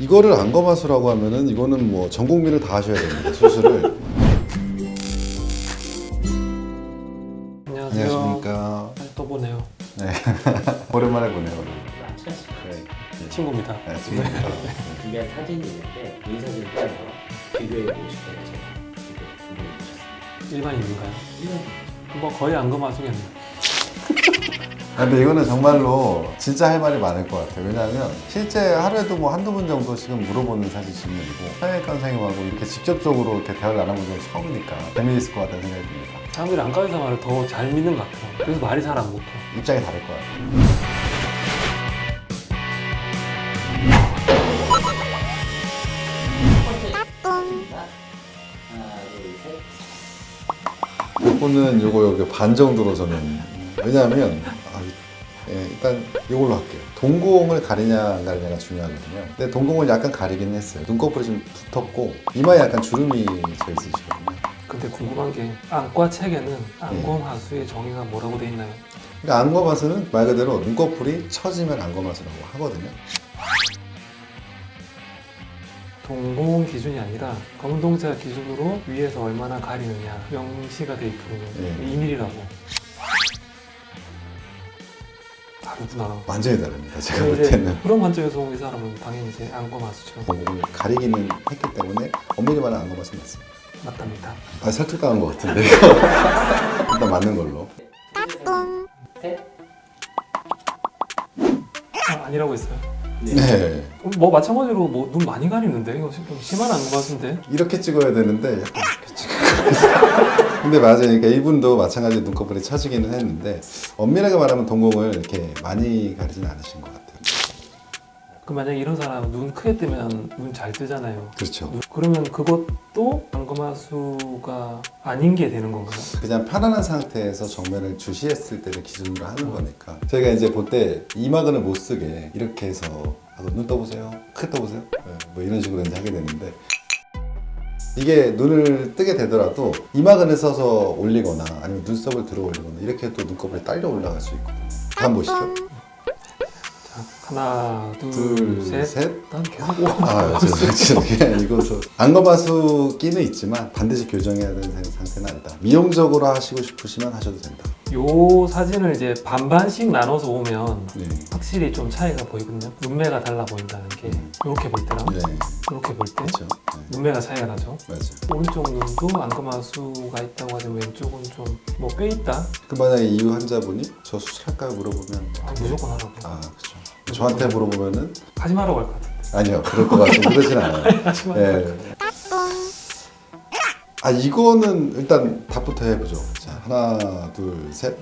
이거를 안검하수라고 하면은 이거는 뭐 전 국민을 다 하셔야 됩니다. 수술을. 안녕하세요. 안녕하십니까. 또 보네요. 네. 오랜만에 보네요. 오늘. 네. 친구입니다. 네, 지금. 준비한 사진이 있는데 이 사진을 따서 비교해 보고 싶어요 제가 이거 준비해 보셨습니다 일반인인가요? 이건 뭐 거의 안검하수겠네요. 아, 근데 이거는 정말로 진짜 할 말이 많을 것 같아요. 왜냐하면 실제 하루에도 뭐 한두 분 정도씩은 물어보는 사실 질문이고 성형외과 선생님하고 이렇게 직접적으로 이렇게 대화를 나눠본 적이 처음이니까 재미있을 것 같다는 생각이 듭니다. 사람들이 안과 의사 말을 더 잘 믿는 것 같아요. 그래서 말이 잘안 붙어. 입장이 다를 것 같아요. 하나 둘셋 요거는 요거 여기 반 정도로 저는 왜냐하면 일단 이걸로 할게요. 동공을 가리냐 안 가리냐가 중요하거든요. 근데 동공을 약간 가리긴 했어요. 눈꺼풀이 좀 두텁고 이마에 약간 주름이 져 있으시거든요. 근데 궁금한 게 안과 책에는 안검하수의 정의가 뭐라고 돼 있나요? 그러니까 안검하수는 말 그대로 눈꺼풀이 처지면 안검하수라고 하거든요. 동공 기준이 아니라 검동자 기준으로 위에서 얼마나 가리느냐 명시가 돼 있거든요. 네. 2mm라고. 다르구나. 완전히 다릅니다. 제가 볼 때는 그런 관점에서 본이 사람은 당연히 이제 안검하수죠. 동공을 가리기는 했기 때문에 엄밀히만 안검하수 맞습니다. 맞답니다. 아 설득 당한 것 같은데 일단 맞는 걸로. 셋 아, 아니라고 했어요. 네. 뭐 마찬가지로 뭐 눈 많이 가리는데 이거 좀 심한 안검하수인데 이렇게 찍어야 되는데 약간. 근데 맞아요. 그러니까 이분도 마찬가지로 눈꺼풀이 처지기는 했는데 엄밀하게 말하면 동공을 이렇게 많이 가리진 않으신 것 같아요. 그 만약에 이런 사람 눈 크게 뜨면 눈 잘 뜨잖아요. 그렇죠. 그러면 그것도 안검하수가 아닌 게 되는 건가요? 그냥 편안한 상태에서 정면을 주시했을 때를 기준으로 하는 거니까 저희가 이제 볼 때 이마근을 못 쓰게 이렇게 해서 아, 눈 떠보세요. 크게 떠보세요. 네, 뭐 이런 식으로 이제 하게 되는데 이게 눈을 뜨게 되더라도 이마근을 써서 올리거나 아니면 눈썹을 들어 올리거나 이렇게 해도 눈꺼풀이 딸려 올라갈 수 있거든요. 다음 보시죠. 자, 하나, 둘, 둘, 셋. 셋. 난 계속 오. 아, 죄송해요. 이거서 안검하수 끼는 있지만 반드시 교정해야 되는 상태는 아니다. 미용적으로 하시고 싶으시면 하셔도 된다. 요 사진을 이제 반반씩 나눠서 오면 네. 확실히 좀 차이가 보이거든요. 눈매가 달라 보인다는 게 음. 이렇게 볼 때랑 네. 이렇게 볼 때 그렇죠. 네. 눈매가 차이가 나죠. 맞아요. 오른쪽 눈도 안검하수가 있다고 하지만 왼쪽은 좀뭐뼈 있다. 그 만약에 이후 환자분이 저 수술할까요 물어보면 아, 무조건 하라고. 아 그렇죠. 저한테 물어보면은 하지 말라고 할 것 같은데. 아니요 그럴 것 같고 그러진 않아요. 하지 말라고. 할것 네. 아 이거는 일단 답부터 해보죠. 자 하나 둘 셋.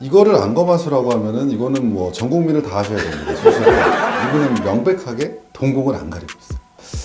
이거를 안검하수라고 하면은 이거는 뭐 전 국민을 다 하셔야 됩니다. 이분은 명백하게 동공을 안 가리고 있어요.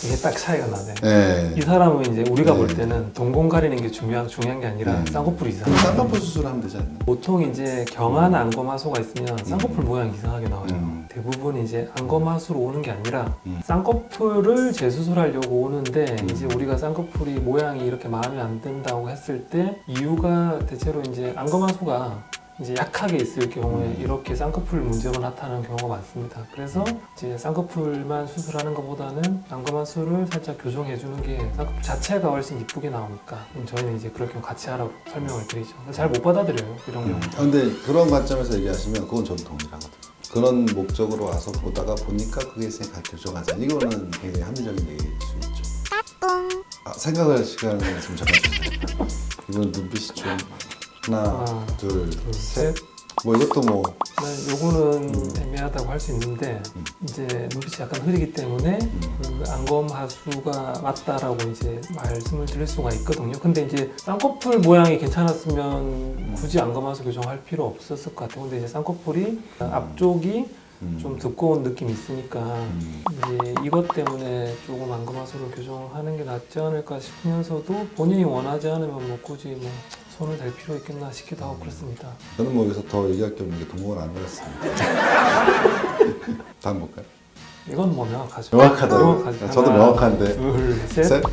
이게 딱 차이가 나네. 네. 이 사람은 이제 우리가 네. 볼 때는 동공 가리는 게 중요한 중요한 게 아니라 음. 쌍꺼풀 이상. 그럼 쌍꺼풀 수술하면 되지 않나? 보통 이제 경한 안검하수가 있으면 쌍꺼풀 모양 이상하게 나와요. 음. 대부분 이제 안검하수로 오는 게 아니라 음. 쌍꺼풀을 재수술하려고 오는데 음. 이제 우리가 쌍꺼풀이 모양이 이렇게 마음에 안 든다고 했을 때 이유가 대체로 이제 안검하수가 이제 약하게 있을 경우에 음. 이렇게 쌍꺼풀 문제로 나타나는 경우가 많습니다. 그래서 이제 쌍꺼풀만 수술하는 것보다는 안검하수를 살짝 교정해 주는 게 쌍꺼풀 자체가 훨씬 이쁘게 나오니까 저희는 이제 그럴 경우 같이 하라고 설명을 드리죠. 잘 못 받아들여요 이런 경우. 아, 근데 그런 관점에서 얘기하시면 그건 저도 동일하거든요. 그런 목적으로 와서 보다가 보니까 그게 생각 교정하자. 이거는 굉장히 합리적인 얘기일 수 있죠. 아, 생각할 시간을 좀 잠깐 주세요. 이건 눈빛이 좀 하나, 하나, 둘, 둘, 셋. 셋. 뭐 이것도 뭐 네, 요거는 음. 애매하다고 할 수 있는데 음. 이제 눈빛이 약간 흐리기 때문에 음, 그 안검 하수가 맞다라고 이제 말씀을 드릴 수가 있거든요. 근데 이제 쌍꺼풀 모양이 괜찮았으면 굳이 안검 하수 교정할 필요 없었을 것 같아요. 근데 이제 쌍꺼풀이 앞쪽이 음, 좀 두꺼운 느낌이 있으니까 음, 이제 이것 때문에 조금 안검하수로 교정하는 게 낫지 않을까 싶으면서도 본인이 원하지 않으면 뭐 굳이 뭐 손을 댈 필요 있겠나 싶기도 하고 그렇습니다. 저는 뭐 여기서 더 얘기할 게 없는 게 동공을 안 그렸습니다. 다음 볼까요? 이건 뭐 명확하죠. 명확하더라고요. 명확하죠. 저도 하나, 명확한데. 둘, 셋. 셋.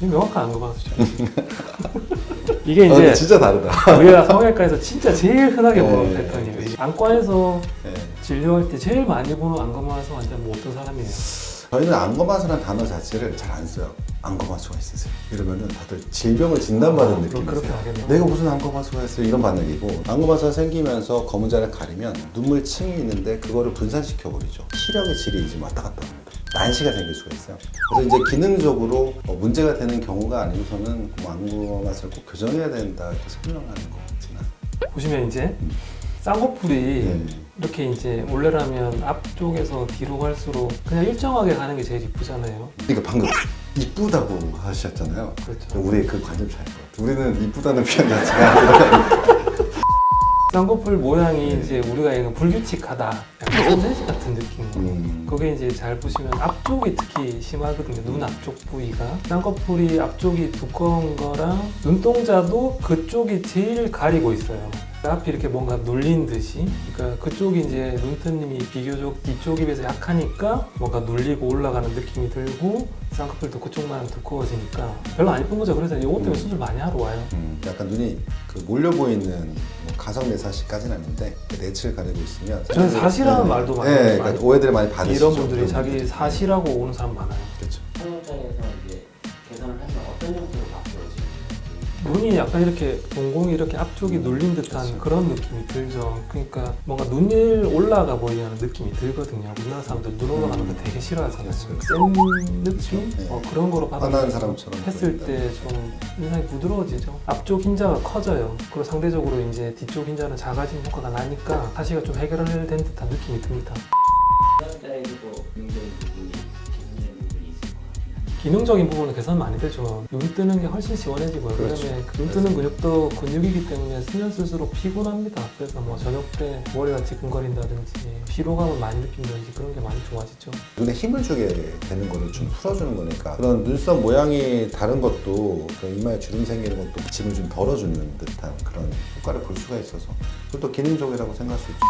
이 명확한 안검하수죠. 이게 아, 이제 진짜 다르다. 우리가 성형외과에서 진짜 제일 흔하게 보는 네. 패턴이에요. 안과에서 네. 진료할 때 제일 많이 보는 안검하수 환자 뭐 어떤 사람이에요? 저희는 안검하수라는 단어 자체를 잘 안 써요. 안검하수가 있으세요. 이러면은 다들 질병을 진단받은 어, 그럼 느낌이세요. 내가 무슨 안검하수가 있어요? 이런 반응이고 안검하수가 생기면서 검은 자를 가리면 눈물 층이 있는데 그거를 분산시켜 버리죠. 시력의 질이 이제 왔다 갔다 합니다. 난시가 생길 수가 있어요. 그래서 이제 기능적으로 어, 문제가 되는 경우가 아니고서는 뭐 안검하수를 꼭 교정해야 된다 이렇게 설명하는 것 같지는 않아요. 보시면 이제 쌍꺼풀이 네. 이렇게 이제 원래라면 앞쪽에서 뒤로 갈수록 그냥 일정하게 가는 게 제일 이쁘잖아요. 그러니까 방금 이쁘다고 하셨잖아요. 그렇죠. 우리의 그 관점 차이인 것 같아요. 우리는 이쁘다는 표현 자체가 쌍꺼풀 모양이 네. 이제 우리가 얘기하는 불규칙하다. 약간 소세지 같은 느낌. 음, 그게 이제 잘 보시면 앞쪽이 특히 심하거든요. 눈 앞쪽 부위가. 쌍꺼풀이 앞쪽이 두꺼운 거랑 눈동자도 그쪽이 제일 가리고 있어요. 앞이 이렇게 뭔가 눌린 듯이. 그러니까 그쪽이 이제 눈뜨님이 비교적 뒤쪽에 비해서 약하니까 뭔가 눌리고 올라가는 느낌이 들고 쌍꺼풀도 그쪽만 두꺼워지니까 별로 안 예쁜 거죠. 그래서 이것 때문에 음. 수술 많이 하러 와요. 음, 약간 눈이 그 몰려 보이는 뭐 가성 내사시까지는 아닌데 내치를 가리고 있으면 저는 사실이라는 말도 많이- 네, 그러니까 오해들을 많이 받으시죠. 이런 분들이 자기. 사실하고 오는 사람 많아요. 그렇죠. 눈이 약간 이렇게 동공이 이렇게 앞쪽이 눌린 듯한 그렇죠. 그런 느낌이 들죠. 그러니까 뭔가 눈일 올라가 보이는 느낌이 들거든요. 우리나라 사람들 눈 올라가는 거 되게 싫어하잖아요. 그렇죠. 센 느낌? 네. 어, 그런 거로 받아 화난 사람처럼 했을. 때 좀 인상이 부드러워지죠. 앞쪽 흰자가 커져요. 그리고 상대적으로 이제 뒤쪽 흰자는 작아지는 효과가 나니까 사시가 좀 해결된 듯한 느낌이 듭니다. 부분이 기능적인 부분은 개선 많이 되죠. 눈 뜨는 게 훨씬 시원해지고요. 그렇죠. 그다음에 그눈 뜨는 근육도 근육이기 때문에 수면 쓸수록 피곤합니다. 그래서 뭐 저녁 때 머리가 지끈거린다든지 피로감을 많이 느낀다든지 그런 게 많이 좋아지죠. 눈에 힘을 주게 되는 거를 좀 풀어주는 거니까 그런 눈썹 모양이 다른 것도 그 이마에 주름 생기는 것도 짐을 좀 덜어주는 듯한 그런 효과를 볼 수가 있어서 그것도 기능적이라고 생각할 수 있죠.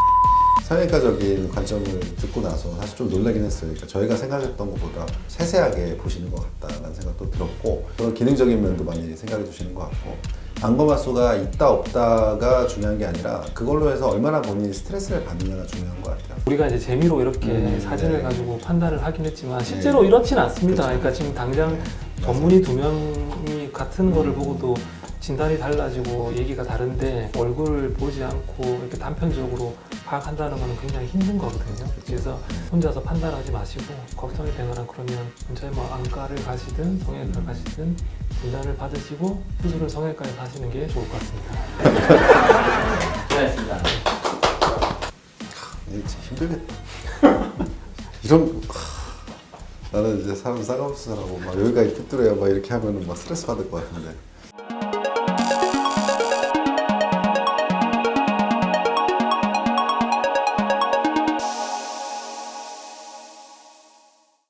성형외과적인 관점을 듣고 나서 사실 좀 놀라긴 했어요. 그러니까 저희가 생각했던 것보다 세세하게 보시는 것 같다라는 생각도 들었고 그런 기능적인 면도 많이 생각해 주시는 것 같고 안검하수가 있다 없다가 중요한 게 아니라 그걸로 해서 얼마나 본인이 스트레스를 받느냐가 중요한 것 같아요. 우리가 이제 재미로 이렇게 음, 사진을 네. 가지고 판단을 하긴 했지만 실제로 이렇진 않습니다. 그렇죠. 그러니까 지금 당장 네, 전문의 두 명이 같은 거를 보고도 진단이 달라지고 얘기가 다른데 얼굴 보지 않고 이렇게 단편적으로 파악한다는 거는 굉장히 힘든 거거든요. 그래서 혼자서 판단하지 마시고 걱정이 되거나 그러면 근처에 뭐 안과를 가시든 성형외과를 가시든 진단을 받으시고 수술을 성형외과에서 하시는 게 좋을 것 같습니다. 수고하셨습니다. 이게 진짜 힘들겠다. 이런 하, 나는 이제 사람 싸가면서 하고 막 여기까지 삐뚤어야 막 이렇게 하면은 막 스트레스 받을 것 같은데